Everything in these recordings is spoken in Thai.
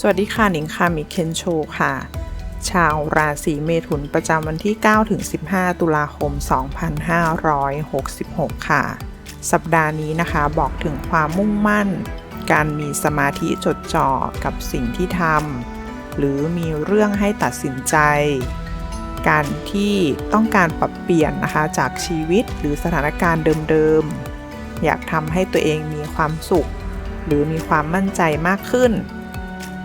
สวัสดีค่ะหนิงค่ะมิเคนโชค่ะ ชาวราศีเมถุนประจำวันที่ 9 ถึง 15 ตุลาคม 2566 ค่ะ สัปดาห์นี้นะคะบอกถึงความมุ่งมั่น การมีสมาธิจดจ่อกับสิ่งที่ทำหรือมีเรื่องให้ตัดสินใจ การที่ต้องการปรับเปลี่ยนนะคะจากชีวิตหรือสถานการณ์เดิมๆ อยากทำให้ตัวเองมีความสุข หรือมีความมั่นใจมากขึ้น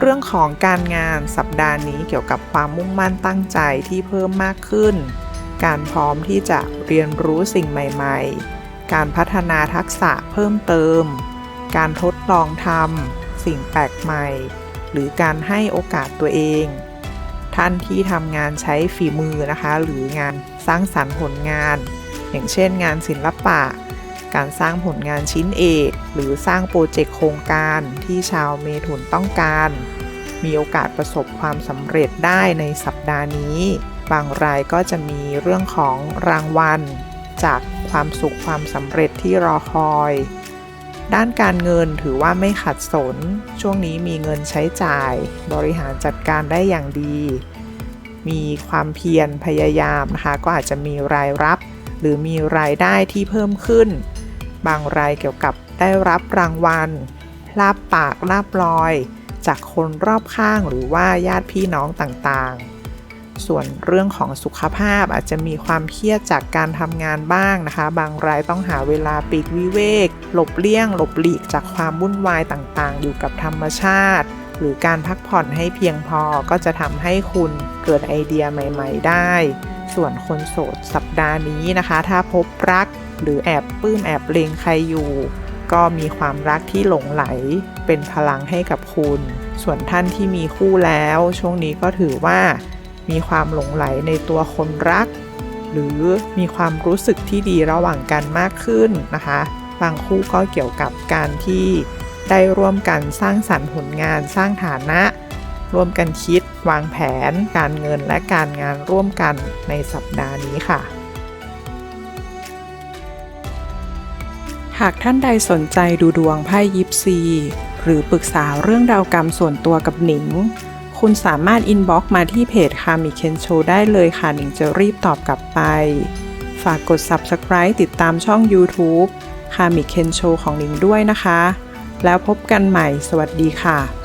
เรื่องของการงานสัปดาห์นี้เกี่ยวกับความมุ่งมั่นตั้งใจที่เพิ่มมากขึ้น การพร้อมที่จะเรียนรู้สิ่งใหม่ๆ การพัฒนาทักษะเพิ่มเติม การทดลองทำสิ่งแปลกใหม่ หรือการให้โอกาสตัวเอง ท่านที่ทำงานใช้ฝีมือนะคะ หรืองานสร้างสรรค์ผลงาน อย่างเช่นงานศิลปะ การสร้างผลงานชิ้นเอก หรือสร้างโปรเจกต์โครงการที่ชาวเมถุนต้องการ มีโอกาสประสบความสำเร็จได้ในสัปดาห์นี้ บางรายก็จะมีเรื่องของรางวัล จากความสุขความสำเร็จที่รอคอย ด้านการเงินถือว่าไม่ขัดสน ช่วงนี้มีเงินใช้จ่าย บริหารจัดการได้อย่างดี มีความเพียรพยายามนะคะ ก็อาจจะมีรายรับหรือมีรายได้ที่เพิ่มขึ้น บางรายเกี่ยวกับได้รับรางวัล ลาบปากลาบลอย จากคนรอบข้างหรือว่าญาติพี่น้องต่างๆ ส่วนเรื่องของสุขภาพอาจจะมีความเครียดจากการทำงานบ้างนะคะ บางรายต้องหาเวลาปีกวิเวก หลบเลี่ยง หลบหลีกจากความวุ่นวายต่างๆ อยู่กับธรรมชาติ หรือการพักผ่อนให้เพียงพอก็จะทำให้คุณเกิดไอเดียใหม่ ๆ ได้ ส่วนคนโสดสัปดาห์นี้นะคะ ถ้าพบรักหรือแอบปลื้มแอบเลงใครอยู่ ก็มีความรักที่หลงไหลเป็นพลังให้กับคุณ ส่วนท่านที่มีคู่แล้ว ช่วงนี้ก็ถือว่า มีความหลงไหลในตัวคนรัก หรือมีความรู้สึกที่ดีระหว่างกันมากขึ้นนะคะบางคู่ก็เกี่ยวกับการที่ได้ร่วมกันสร้างสรรค์ผลงานสร้างฐานะ ร่วมกันคิด วางแผน การเงินและการงานร่วมกันในสัปดาห์นี้ค่ะ หากท่านใดสนใจดูดวงไพ่ยิปซี หรือปรึกษาเรื่องดาวกรรมส่วนตัวกับหนิง คุณสามารถอินบ็อกมาที่เพจคามิเคนโชได้เลยค่ะ หนิงจะรีบตอบกลับไป ฝากกด Subscribe ติดตามช่อง YouTube คามิเคนโชของหนิงด้วยนะคะ แล้วพบกันใหม่ สวัสดีค่ะ